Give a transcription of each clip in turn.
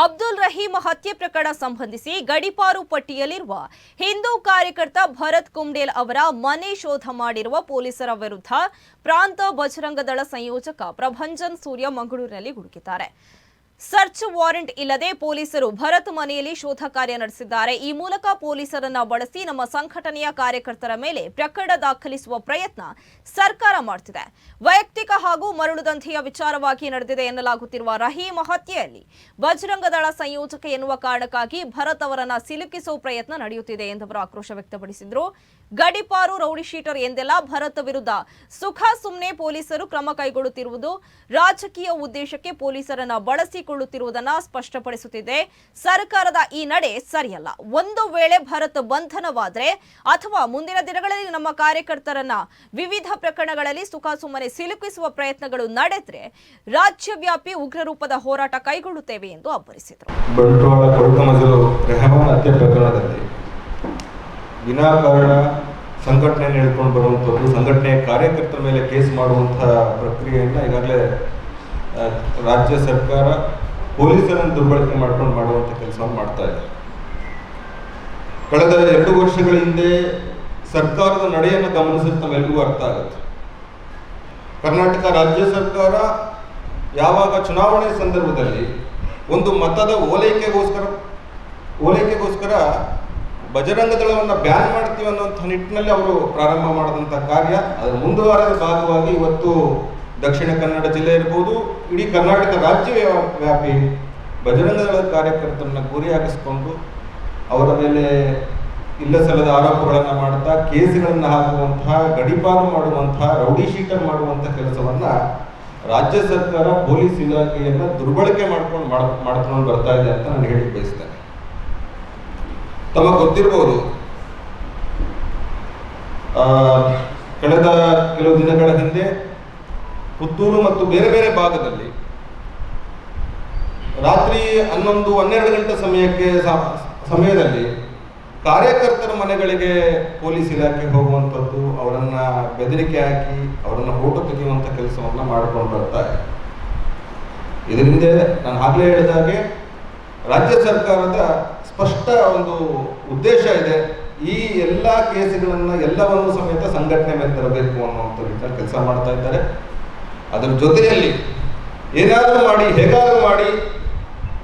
ಅಬ್ದುಲ್ ರಹೀಂ ಹತ್ಯೆ ಪ್ರಕರಣ ಸಂಬಂಧಿಸಿ ಗಡಿಪಾರು ಪಟ್ಟಿಯಲ್ಲಿರುವ ಹಿಂದೂ ಕಾರ್ಯಕರ್ತ ಭರತ್ ಕುಂಡೇಲ್ ಅವರ ಮನೆ ಶೋಧ ಮಾಡಿರುವ ಪೊಲೀಸರ ವಿರುದ್ಧ ಪ್ರಾಂತ ಬಜರಂಗ ದಳ ಸಂಯೋಜಕ ಪ್ರಭಂಜನ್ ಸೂರ್ಯ ಮಂಗಳೂರಿನಲ್ಲಿ ಹುಡುಕಿದ್ದಾರೆ. ಸರ್ಚ್ ವಾರೆಂಟ್ ಇಲ್ಲದೆ ಪೊಲೀಸರು ಭರತ್ ಮನೆಯಲ್ಲಿ ಶೋಧ ಕಾರ್ಯ ನಡೆಸಿದ್ದಾರೆ. ಈ ಮೂಲಕ ಪೊಲೀಸರನ್ನ ಬಳಸಿ ನಮ್ಮ ಸಂಘಟನೆಯ ಕಾರ್ಯಕರ್ತರ ಮೇಲೆ ಪ್ರಕರಣ ದಾಖಲಿಸುವ ಪ್ರಯತ್ನ ಸರ್ಕಾರ ಮಾಡುತ್ತಿದೆ ವೈಯಕ್ತಿಕ ಹಾಗೂ ಮರಳು ದಂಧೆಯ ವಿಚಾರವಾಗಿ ನಡೆದಿದೆ ಎನ್ನಲಾಗುತ್ತಿರುವ ರಹೀಂ ಹತ್ಯೆಯಲ್ಲಿ ಬಜರಂಗದಳ ಸಂಯೋಜಕ ಎನ್ನುವ ಕಾರಣಕ್ಕಾಗಿ ಭರತ್ ಅವರನ್ನ ಸಿಲುಕಿಸುವ ಪ್ರಯತ್ನ ನಡೆಯುತ್ತಿದೆ ಎಂದವರು ಆಕ್ರೋಶ ವ್ಯಕ್ತಪಡಿಸಿದ್ರು. ಗಡಿಪಾರು ರೌಡಿ ಶೀಟರ್ ಎಂದೆಲ್ಲ ಭರತ್ ವಿರುದ್ಧ ಸುಖ ಸುಮ್ಮನೆ ಪೊಲೀಸರು ಕ್ರಮ ಕೈಗೊಳ್ಳುತ್ತಿರುವುದು ರಾಜಕೀಯ ಉದ್ದೇಶಕ್ಕೆ ಪೊಲೀಸರನ್ನ ಬಳಸಿಕೊಳ್ಳುತ್ತಿರುವುದನ್ನ ಸ್ಪಷ್ಟಪಡಿಸುತ್ತಿದೆ. ಸರ್ಕಾರದ ಈ ನಡೆ ಸರಿಯಲ್ಲ. ಒಂದು ವೇಳೆ ಭಾರತ ಬಂಧನವಾದರೆ ಅಥವಾ ಮುಂದಿನ ದಿನಗಳಲ್ಲಿ ನಮ್ಮ ಕಾರ್ಯಕರ್ತರನ್ನ ವಿವಿಧ ಪ್ರಕರಣಗಳಲ್ಲಿ ಸುಖ ಸುಮ್ಮನೆ ಸಿಲುಕಿಸುವ ಪ್ರಯತ್ನಗಳು ನಡೆದ್ರೆ ರಾಜ್ಯವ್ಯಾಪಿ ಉಗ್ರ ರೂಪದ ಹೋರಾಟ ಕೈಗೊಳ್ಳುತ್ತೇವೆ ಎಂದು ಅಬ್ಬರಿಸಿದರು. ವಿನಾಕಾರಣ ಸಂಘಟನೆ ಹೇಳ್ಕೊಂಡು ಬರುವಂಥದ್ದು, ಸಂಘಟನೆಯ ಕಾರ್ಯಕರ್ತರ ಮೇಲೆ ಕೇಸ್ ಮಾಡುವಂತಹ ಪ್ರಕ್ರಿಯೆಯನ್ನು ಈಗಾಗಲೇ ರಾಜ್ಯ ಸರ್ಕಾರ ಪೊಲೀಸರನ್ನು ದುರ್ಬಳಕೆ ಮಾಡ್ಕೊಂಡು ಮಾಡುವಂಥ ಕೆಲಸವನ್ನು ಮಾಡ್ತಾ ಇದೆ. ಕಳೆದ ಎರಡು ವರ್ಷಗಳ ಹಿಂದೆ ಸರ್ಕಾರದ ನಡೆಯನ್ನು ಗಮನಿಸಿದ್ರೆ ತಮ್ಮೆಲ್ಲರಿಗೂ ಅರ್ಥ ಆಗುತ್ತೆ. ಕರ್ನಾಟಕ ರಾಜ್ಯ ಸರ್ಕಾರ ಯಾವಾಗ ಚುನಾವಣೆ ಸಂದರ್ಭದಲ್ಲಿ ಒಂದು ಮತದ ಓಲೈಕೆಗೋಸ್ಕರ ಓಲೈಕೆಗೋಸ್ಕರ ಬಜರಂಗ ದಳವನ್ನು ಬ್ಯಾನ್ ಮಾಡ್ತೀವಿ ಅನ್ನುವಂಥ ನಿಟ್ಟಿನಲ್ಲಿ ಅವರು ಪ್ರಾರಂಭ ಮಾಡಿದಂಥ ಕಾರ್ಯ, ಅದರ ಮುಂದುವರೆದ ಭಾಗವಾಗಿ ಇವತ್ತು ದಕ್ಷಿಣ ಕನ್ನಡ ಜಿಲ್ಲೆ ಇರ್ಬೋದು, ಇಡೀ ಕರ್ನಾಟಕ ರಾಜ್ಯ ವ್ಯಾಪಿ ಬಜರಂಗ ದಳದ ಕಾರ್ಯಕರ್ತರನ್ನ ಗುರಿಯಾಗಿಸಿಕೊಂಡು ಅವರ ಮೇಲೆ ಇಲ್ಲ ಸಲ್ಲದ ಆರೋಪಗಳನ್ನು ಮಾಡ್ತಾ, ಕೇಸುಗಳನ್ನು ಹಾಕುವಂತಹ, ಗಡಿಪಾರು ಮಾಡುವಂತಹ, ರೌಡಿ ಶೀಟರ್ ಮಾಡುವಂತಹ ಕೆಲಸವನ್ನ ರಾಜ್ಯ ಸರ್ಕಾರ, ಪೊಲೀಸ್ ಇಲಾಖೆಯನ್ನ ದುರ್ಬಳಕೆ ಮಾಡ್ಕೊಂಡು ಮಾಡ್, ಮಾಡ್ಕೊಂಡು ಬರ್ತಾ ಇದೆ ಅಂತ ನಾನು ಹೇಳಿ ಬಯಸ್ತೇನೆ. ತಮಗೆ ಗೊತ್ತಿರ್ಬೋದು ಕಳೆದ ಕೆಲವು ದಿನಗಳ ಹಿಂದೆ ಪುತ್ತೂರು ಮತ್ತು ಬೇರೆ ಬೇರೆ ಭಾಗದಲ್ಲಿ ರಾತ್ರಿ ಹನ್ನೊಂದು ಹನ್ನೆರಡು ಗಂಟೆ ಸಮಯಕ್ಕೆ ಸಮಯದಲ್ಲಿ ಕಾರ್ಯಕರ್ತರ ಮನೆಗಳಿಗೆ ಪೊಲೀಸ್ ಇಲಾಖೆ ಹೋಗುವಂಥದ್ದು, ಅವರನ್ನ ಬೆದರಿಕೆ ಹಾಕಿ ಅವರನ್ನ ಫೋಟೋ ತೆಗೆಯುವಂಥ ಕೆಲಸವನ್ನ ಮಾಡಿಕೊಂಡು ಬರ್ತಾರೆ ಇದೆ. ಇದರಿಂದ ನಾನು ಆಗಲೇ ಹೇಳಿದಾಗೆ ರಾಜ್ಯ ಸರ್ಕಾರದ ಸ್ಪಷ್ಟ ಒಂದು ಉದ್ದೇಶ ಇದೆ, ಈ ಎಲ್ಲ ಕೇಸುಗಳನ್ನು ಎಲ್ಲವನ್ನು ಸಮೇತ ಸಂಘಟನೆ ಮೇಲೆ ತರಬೇಕು ಅನ್ನುವಂಥ ರೀತಿಯಲ್ಲಿ ಕೆಲಸ ಮಾಡ್ತಾ ಇದ್ದಾರೆ. ಅದರ ಜೊತೆಯಲ್ಲಿ ಏನಾದರೂ ಮಾಡಿ, ಹೇಗಾದರೂ ಮಾಡಿ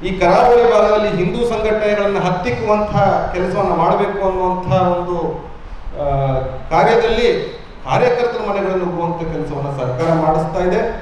ಈ ಕರಾವಳಿ ಭಾಗದಲ್ಲಿ ಹಿಂದೂ ಸಂಘಟನೆಗಳನ್ನು ಹತ್ತಿಕ್ಕುವಂತಹ ಕೆಲಸವನ್ನು ಮಾಡಬೇಕು ಅನ್ನುವಂಥ ಒಂದು ಕಾರ್ಯದಲ್ಲಿ ಕಾರ್ಯಕರ್ತರ ಮನೆಗಳನ್ನು ಹೋಗುವಂಥ ಕೆಲಸವನ್ನು ಸರ್ಕಾರ ಮಾಡಿಸ್ತಾ ಇದೆ.